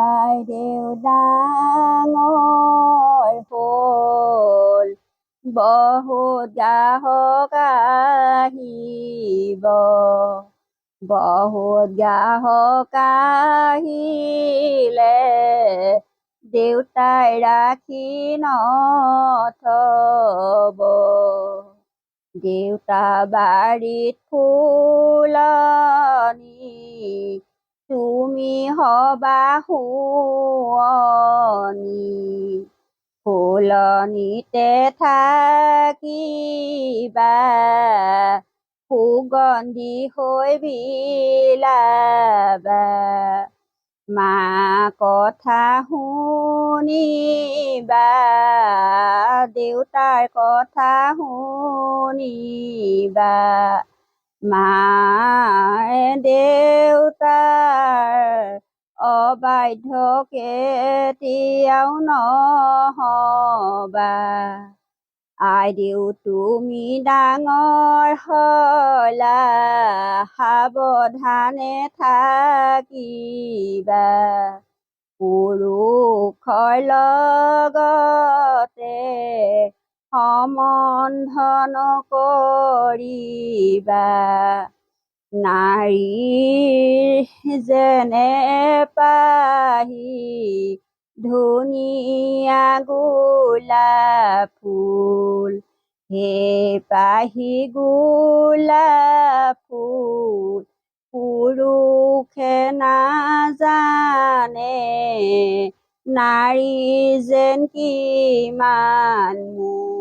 বাইদেউ ডাঙৰ হ'ল বহুত গ্ৰাহক আহিব। বহুত গ্ৰাহক আহিলে দেউতাই ৰাখি নথব। দেউতা বাৰীত ফুলনি তুমি হবা শুৱনি ফুলনিতে থাকিবা সুগন্ধি হৈ বিলাবা। মা কথা শুনিবা দেউতাৰ কথা শুনিবা। মায়ে দেউতাৰ অবাধ্য কেতিয়াও নহবা। আইদেউ তুমি ডাঙৰ হলা সাৱধানে থাকিবা। পুৰুষৰ লগতে সম্বন্ধ নকৰিবা নাৰীৰ যেনে পাহি ধুনীয়া গোলাপ ফুল হে পাহি গোলাপ ফুল পুৰুষে নাজানে নাৰী যেন কিমান মূল।